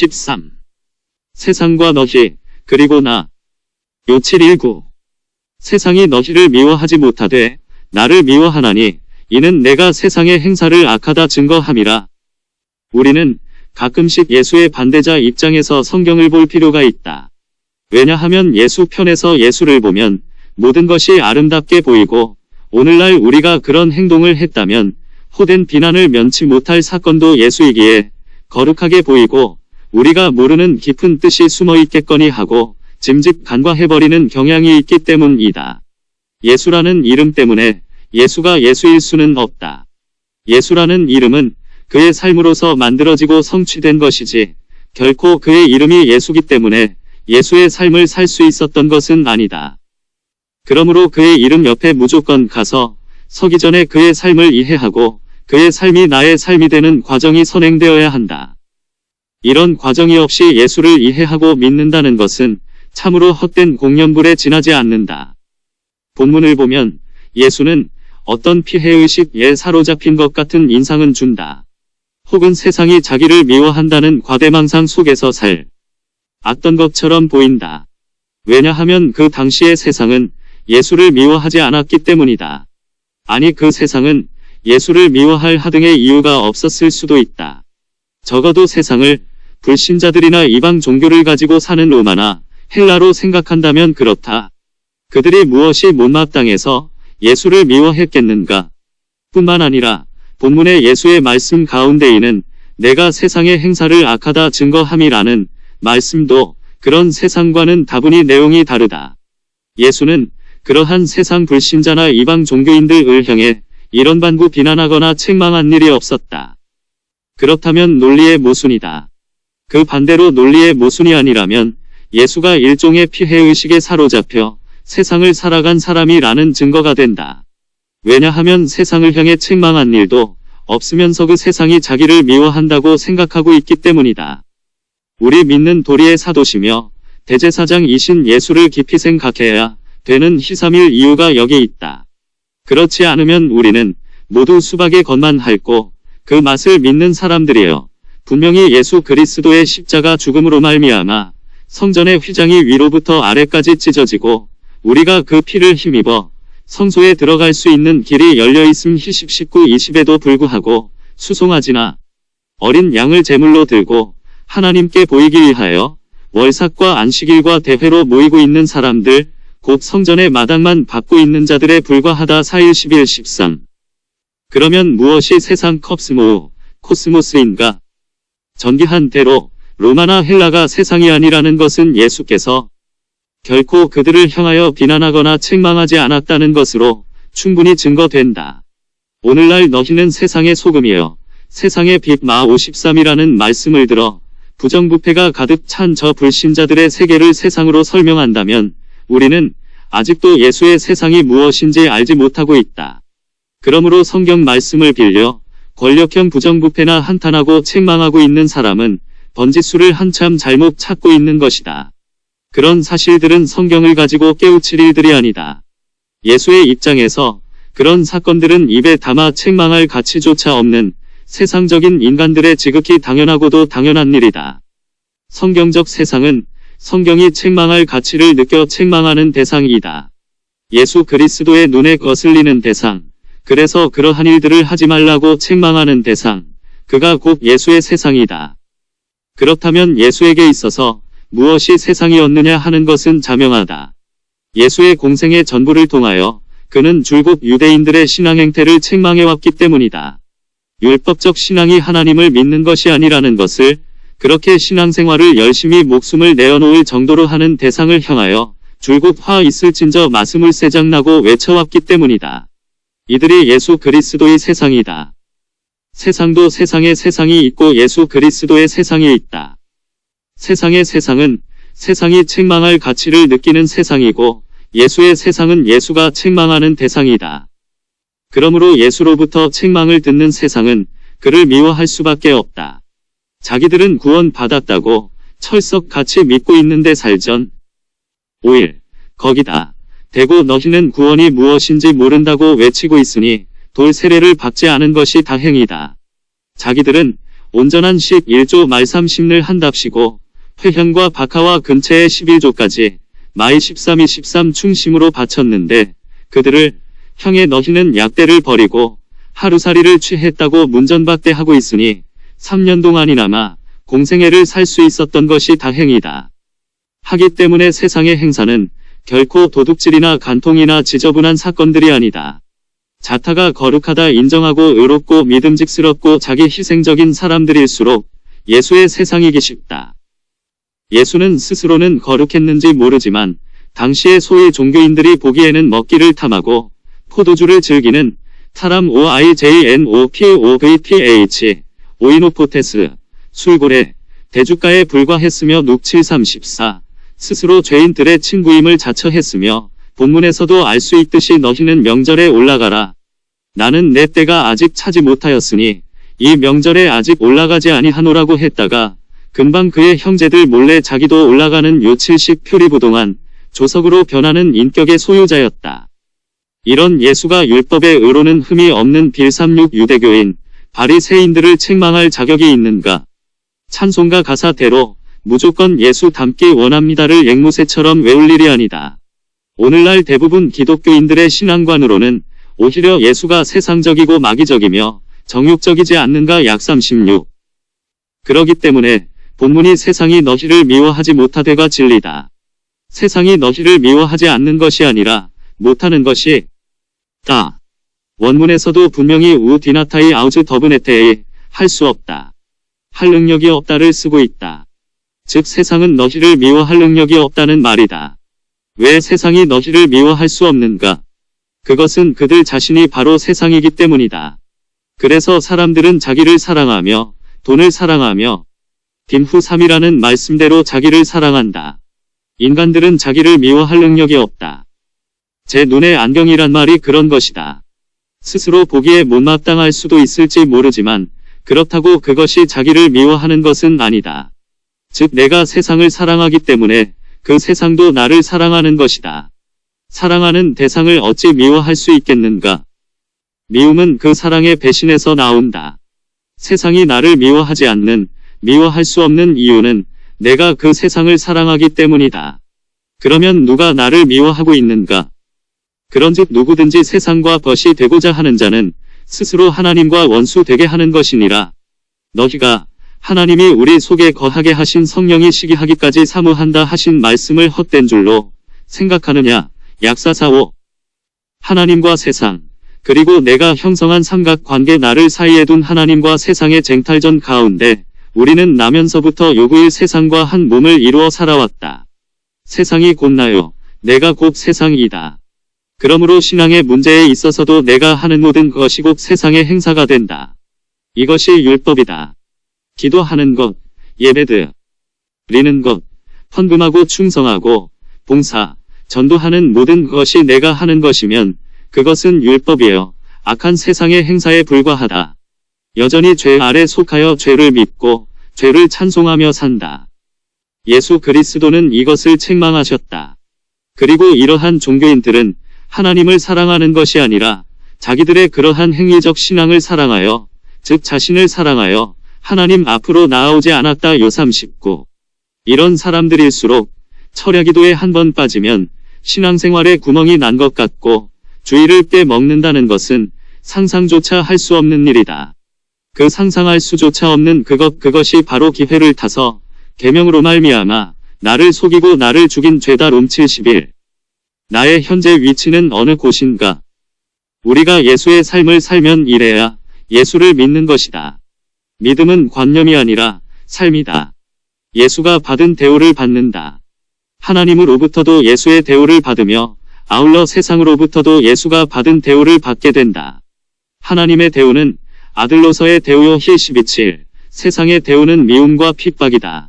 13. 세상과 너희, 그리고 나. 요 719. 세상이 너희를 미워하지 못하되, 나를 미워하나니, 이는 내가 세상의 행사를 악하다 증거함이라. 우리는 가끔씩 예수의 반대자 입장에서 성경을 볼 필요가 있다. 왜냐하면 예수 편에서 예수를 보면 모든 것이 아름답게 보이고 오늘날 우리가 그런 행동을 했다면 호된 비난을 면치 못할 사건도 예수이기에 거룩하게 보이고 우리가 모르는 깊은 뜻이 숨어 있겠거니 하고 짐짓 간과해버리는 경향이 있기 때문이다. 예수라는 이름 때문에 예수가 예수일 수는 없다. 예수라는 이름은 그의 삶으로서 만들어지고 성취된 것이지 결코 그의 이름이 예수기 때문에 예수의 삶을 살 수 있었던 것은 아니다. 그러므로 그의 이름 옆에 무조건 가서 서기 전에 그의 삶을 이해하고 그의 삶이 나의 삶이 되는 과정이 선행되어야 한다. 이런 과정이 없이 예수를 이해하고 믿는다는 것은 참으로 헛된 공연불에 지나지 않는다. 본문을 보면 예수는 어떤 피해의식에 사로잡힌 것 같은 인상은 준다. 혹은 세상이 자기를 미워한다는 과대망상 속에서 살 악던 것처럼 보인다. 왜냐하면 그 당시의 세상은 예수를 미워하지 않았기 때문이다. 아니 그 세상은 예수를 미워할 하등의 이유가 없었을 수도 있다. 적어도 세상을 불신자들이나 이방 종교를 가지고 사는 로마나 헬라로 생각한다면 그렇다. 그들이 무엇이 못마땅해서 예수를 미워했겠는가? 뿐만 아니라 본문의 예수의 말씀 가운데에는 내가 세상의 행사를 악하다 증거함이라는 말씀도 그런 세상과는 다분히 내용이 다르다. 예수는 그러한 세상 불신자나 이방 종교인들을 향해 이런 반구 비난하거나 책망한 일이 없었다. 그렇다면 논리의 모순이다. 그 반대로 논리의 모순이 아니라면 예수가 일종의 피해의식에 사로잡혀 세상을 살아간 사람이라는 증거가 된다. 왜냐하면 세상을 향해 책망한 일도 없으면서 그 세상이 자기를 미워한다고 생각하고 있기 때문이다. 우리 믿는 도리의 사도시며 대제사장이신 예수를 깊이 생각해야 되는 희삼일 이유가 여기 있다. 그렇지 않으면 우리는 모두 수박의 것만 핥고 그 맛을 믿는 사람들이에요. 분명히 예수 그리스도의 십자가 죽음으로 말미암아 성전의 휘장이 위로부터 아래까지 찢어지고 우리가 그 피를 힘입어 성소에 들어갈 수 있는 길이 열려있음 희식 19, 20에도 불구하고 수송아지나 어린 양을 제물로 들고 하나님께 보이기 위하여 월삭과 안식일과 대회로 모이고 있는 사람들 곧 성전의 마당만 받고 있는 자들에 불과하다 4일 11 13 그러면 무엇이 세상 컵스모 코스모스인가? 전기한 대로 로마나 헬라가 세상이 아니라는 것은 예수께서 결코 그들을 향하여 비난하거나 책망하지 않았다는 것으로 충분히 증거된다. 오늘날 너희는 세상의 소금이여 세상의 빛 마 53이라는 말씀을 들어 부정부패가 가득 찬 저 불신자들의 세계를 세상으로 설명한다면 우리는 아직도 예수의 세상이 무엇인지 알지 못하고 있다. 그러므로 성경 말씀을 빌려 권력형 부정부패나 한탄하고 책망하고 있는 사람은 번지수를 한참 잘못 찾고 있는 것이다. 그런 사실들은 성경을 가지고 깨우칠 일들이 아니다. 예수의 입장에서 그런 사건들은 입에 담아 책망할 가치조차 없는 세상적인 인간들의 지극히 당연하고도 당연한 일이다. 성경적 세상은 성경이 책망할 가치를 느껴 책망하는 대상이다. 예수 그리스도의 눈에 거슬리는 대상, 그래서 그러한 일들을 하지 말라고 책망하는 대상, 그가 곧 예수의 세상이다. 그렇다면 예수에게 있어서 무엇이 세상이었느냐 하는 것은 자명하다. 예수의 공생의 전부를 통하여 그는 줄곧 유대인들의 신앙 행태를 책망해왔기 때문이다. 율법적 신앙이 하나님을 믿는 것이 아니라는 것을 그렇게 신앙생활을 열심히 목숨을 내어놓을 정도로 하는 대상을 향하여 줄곧 화 있을 진저 마음을 세장나고 외쳐왔기 때문이다. 이들이 예수 그리스도의 세상이다. 세상도 세상에 세상이 있고 예수 그리스도의 세상에 있다. 세상의 세상은 세상이 책망할 가치를 느끼는 세상이고 예수의 세상은 예수가 책망하는 대상이다. 그러므로 예수로부터 책망을 듣는 세상은 그를 미워할 수밖에 없다. 자기들은 구원 받았다고 철석 같이 믿고 있는데 살전. 5일 거기다 대고 너희는 구원이 무엇인지 모른다고 외치고 있으니 돌 세례를 받지 않은 것이 다행이다. 자기들은 온전한 11조 말삼 심를 한답시고 회현과 박하와 근처의 11조까지 마이 13이 13 충심으로 바쳤는데 그들을 형의 너희는 약대를 버리고 하루살이를 취했다고 문전박대하고 있으니 3년 동안이나마 공생애를 살 수 있었던 것이 다행이다. 하기 때문에 세상의 행사는 결코 도둑질이나 간통이나 지저분한 사건들이 아니다. 자타가 거룩하다 인정하고 의롭고 믿음직스럽고 자기 희생적인 사람들일수록 예수의 세상이기 쉽다. 예수는 스스로는 거룩했는지 모르지만 당시의 소위 종교인들이 보기에는 먹기를 탐하고 포도주를 즐기는 사람 OIJNOPOVTH 오이노포테스 술고래 대주가에 불과했으며 눅734 스스로 죄인들의 친구임을 자처했으며 본문에서도 알 수 있듯이 너희는 명절에 올라가라. 나는 내 때가 아직 차지 못하였으니 이 명절에 아직 올라가지 아니하노라고 했다가 금방 그의 형제들 몰래 자기도 올라가는 요칠식 표리부동한 조석으로 변하는 인격의 소유자였다. 이런 예수가 율법에 의로는 흠이 없는 빌삼육 유대교인 바리새인들을 책망할 자격이 있는가? 찬송가 가사대로 무조건 예수 닮기 원합니다를 앵무새처럼 외울 일이 아니다. 오늘날 대부분 기독교인들의 신앙관으로는 오히려 예수가 세상적이고 마귀적이며 정욕적이지 않는가 약 36. 그러기 때문에 본문이 세상이 너희를 미워하지 못하되가 진리다. 세상이 너희를 미워하지 않는 것이 아니라 못하는 것이 다. 원문에서도 분명히 우 디나타이 아우즈 더브네테에 할수 없다. 할 능력이 없다를 쓰고 있다. 즉 세상은 너희를 미워할 능력이 없다는 말이다. 왜 세상이 너희를 미워할 수 없는가? 그것은 그들 자신이 바로 세상이기 때문이다. 그래서 사람들은 자기를 사랑하며 돈을 사랑하며 딤후 3이라는 말씀대로 자기를 사랑한다. 인간들은 자기를 미워할 능력이 없다. 제 눈에 안경이란 말이 그런 것이다. 스스로 보기에 못마땅할 수도 있을지 모르지만 그렇다고 그것이 자기를 미워하는 것은 아니다. 즉 내가 세상을 사랑하기 때문에 그 세상도 나를 사랑하는 것이다. 사랑하는 대상을 어찌 미워할 수 있겠는가? 미움은 그 사랑의 배신에서 나온다. 세상이 나를 미워하지 않는, 미워할 수 없는 이유는 내가 그 세상을 사랑하기 때문이다. 그러면 누가 나를 미워하고 있는가? 그런즉 누구든지 세상과 벗이 되고자 하는 자는 스스로 하나님과 원수 되게 하는 것이니라. 너희가 하나님이 우리 속에 거하게 하신 성령이 시기하기까지 사무한다 하신 말씀을 헛된 줄로 생각하느냐. 약사사오. 하나님과 세상. 그리고 내가 형성한 삼각관계 나를 사이에 둔 하나님과 세상의 쟁탈전 가운데 우리는 나면서부터 요구의 세상과 한 몸을 이루어 살아왔다. 세상이 곧 나요. 내가 곧 세상이다. 그러므로 신앙의 문제에 있어서도 내가 하는 모든 것이 곧 세상의 행사가 된다. 이것이 율법이다. 기도하는 것, 예배드, 리는 것, 헌금하고 충성하고, 봉사, 전도하는 모든 것이 내가 하는 것이면 그것은 율법이에요. 악한 세상의 행사에 불과하다. 여전히 죄 아래 속하여 죄를 믿고 죄를 찬송하며 산다. 예수 그리스도는 이것을 책망하셨다. 그리고 이러한 종교인들은 하나님을 사랑하는 것이 아니라 자기들의 그러한 행위적 신앙을 사랑하여 즉 자신을 사랑하여 하나님 앞으로 나아오지 않았다 요 39. 이런 사람들일수록 철야 기도에 한 번 빠지면 신앙생활에 구멍이 난 것 같고 주의를 빼먹는다는 것은 상상조차 할 수 없는 일이다. 그 상상할 수조차 없는 그것 그것이 바로 기회를 타서 계명으로 말미암아 나를 속이고 나를 죽인 죄다 롬 71. 나의 현재 위치는 어느 곳인가? 우리가 예수의 삶을 살면 이래야 예수를 믿는 것이다. 믿음은 관념이 아니라 삶이다. 예수가 받은 대우를 받는다. 하나님으로부터도 예수의 대우를 받으며 아울러 세상으로부터도 예수가 받은 대우를 받게 된다. 하나님의 대우는 아들로서의 대우요 히12칠 세상의 대우는 미움과 핍박이다.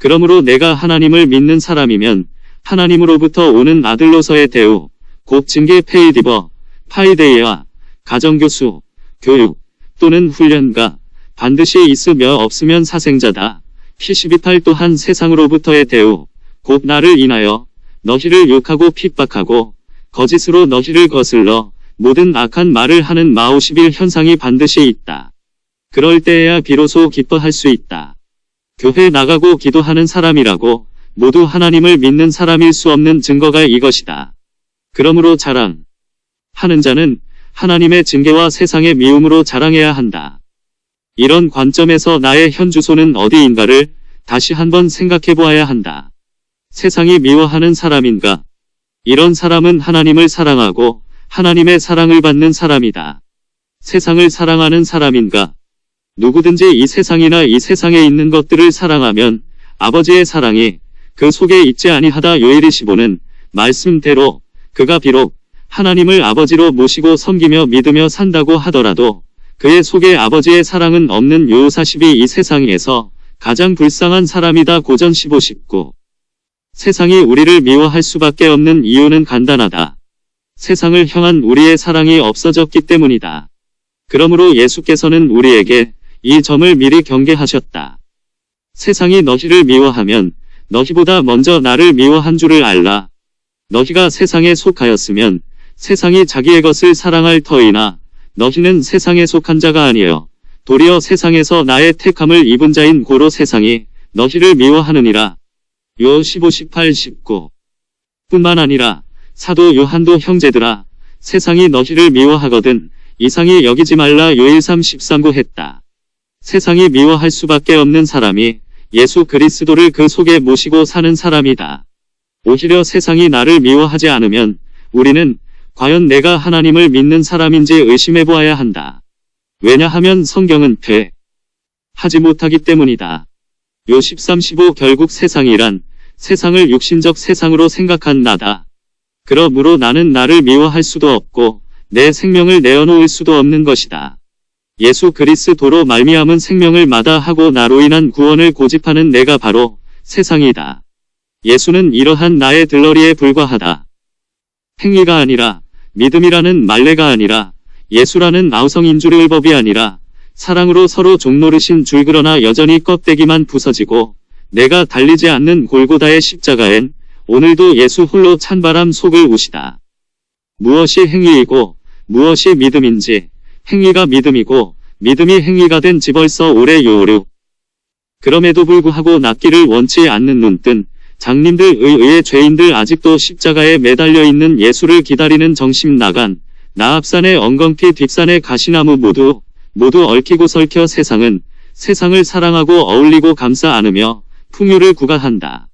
그러므로 내가 하나님을 믿는 사람이면 하나님으로부터 오는 아들로서의 대우, 곧 징계 페이디버, 파이데이와 가정교수, 교육 또는 훈련가 반드시 있으며 없으면 사생자다. 히12팔 또한 세상으로부터의 대우, 곧 나를 인하여 너희를 욕하고 핍박하고 거짓으로 너희를 거슬러 모든 악한 말을 하는 마오시빌 현상이 반드시 있다. 그럴 때에야 비로소 기뻐할 수 있다. 교회 나가고 기도하는 사람이라고 모두 하나님을 믿는 사람일 수 없는 증거가 이것이다. 그러므로 자랑 하는 자는 하나님의 징계와 세상의 미움으로 자랑해야 한다. 이런 관점에서 나의 현 주소는 어디인가를 다시 한번 생각해 보아야 한다. 세상이 미워하는 사람인가? 이런 사람은 하나님을 사랑하고 하나님의 사랑을 받는 사람이다. 세상을 사랑하는 사람인가? 누구든지 이 세상이나 이 세상에 있는 것들을 사랑하면 아버지의 사랑이 그 속에 있지 아니하다 요일이시보는 말씀대로 그가 비록 하나님을 아버지로 모시고 섬기며 믿으며 산다고 하더라도 그의 속에 아버지의 사랑은 없는 요사십이 이 세상에서 가장 불쌍한 사람이다 고전 15 19 세상이 우리를 미워할 수밖에 없는 이유는 간단하다. 세상을 향한 우리의 사랑이 없어졌기 때문이다. 그러므로 예수께서는 우리에게 이 점을 미리 경계하셨다. 세상이 너희를 미워하면 너희보다 먼저 나를 미워한 줄을 알라. 너희가 세상에 속하였으면 세상이 자기의 것을 사랑할 터이나 너희는 세상에 속한 자가 아니여 도리어 세상에서 나의 택함을 입은 자인 고로 세상이 너희를 미워하느니라. 요 15, 18, 19 뿐만 아니라 사도 요한도 형제들아 세상이 너희를 미워하거든 이상히 여기지 말라 요일 3, 13구 했다. 세상이 미워할 수밖에 없는 사람이 예수 그리스도를 그 속에 모시고 사는 사람이다. 오히려 세상이 나를 미워하지 않으면 우리는 과연 내가 하나님을 믿는 사람인지 의심해 보아야 한다. 왜냐하면 성경은 패 하지 못하기 때문이다. 요 13, 15 결국 세상이란 세상을 육신적 세상으로 생각한 나다. 그러므로 나는 나를 미워할 수도 없고 내 생명을 내어놓을 수도 없는 것이다. 예수 그리스도로 말미암은 생명을 마다하고 나로 인한 구원을 고집하는 내가 바로 세상이다. 예수는 이러한 나의 들러리에 불과하다. 행위가 아니라 믿음이라는 말레가 아니라 예수라는 아우성인주의 법이 아니라 사랑으로 서로 종노르신 줄 그러나 여전히 껍데기만 부서지고 내가 달리지 않는 골고다의 십자가엔 오늘도 예수 홀로 찬바람 속을 우시다. 무엇이 행위이고 무엇이 믿음인지 행위가 믿음이고 믿음이 행위가 된 지 벌써 오래 요르. 그럼에도 불구하고 낫기를 원치 않는 눈뜬 장님들의 의의 죄인들 아직도 십자가에 매달려 있는 예수를 기다리는 정심 나간 나합산의 엉겅퀴 뒷산의 가시나무 모두 모두 얽히고 설켜 세상은 세상을 사랑하고 어울리고 감싸 안으며 풍요를 구가한다.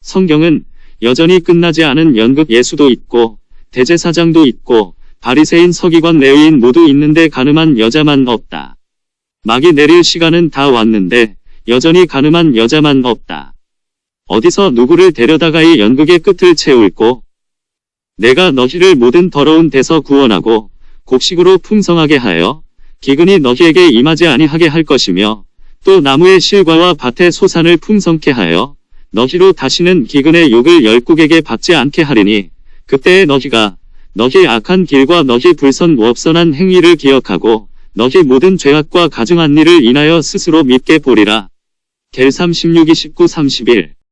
성경은 여전히 끝나지 않은 연극 예수도 있고 대제사장도 있고 바리새인 서기관 레위인 모두 있는데 가늠한 여자만 없다. 막이 내릴 시간은 다 왔는데 여전히 가늠한 여자만 없다. 어디서 누구를 데려다가 이 연극의 끝을 채울고 내가 너희를 모든 더러운 데서 구원하고 곡식으로 풍성하게 하여 기근이 너희에게 임하지 아니하게 할 것이며 또 나무의 실과와 밭의 소산을 풍성케 하여 너희로 다시는 기근의 욕을 열국에게 받지 않게 하리니 그때에 너희가 너희 악한 길과 너희 불선 무업선한 행위를 기억하고 너희 모든 죄악과 가증한 일을 인하여 스스로 믿게 보리라. 겔 36, 29, 31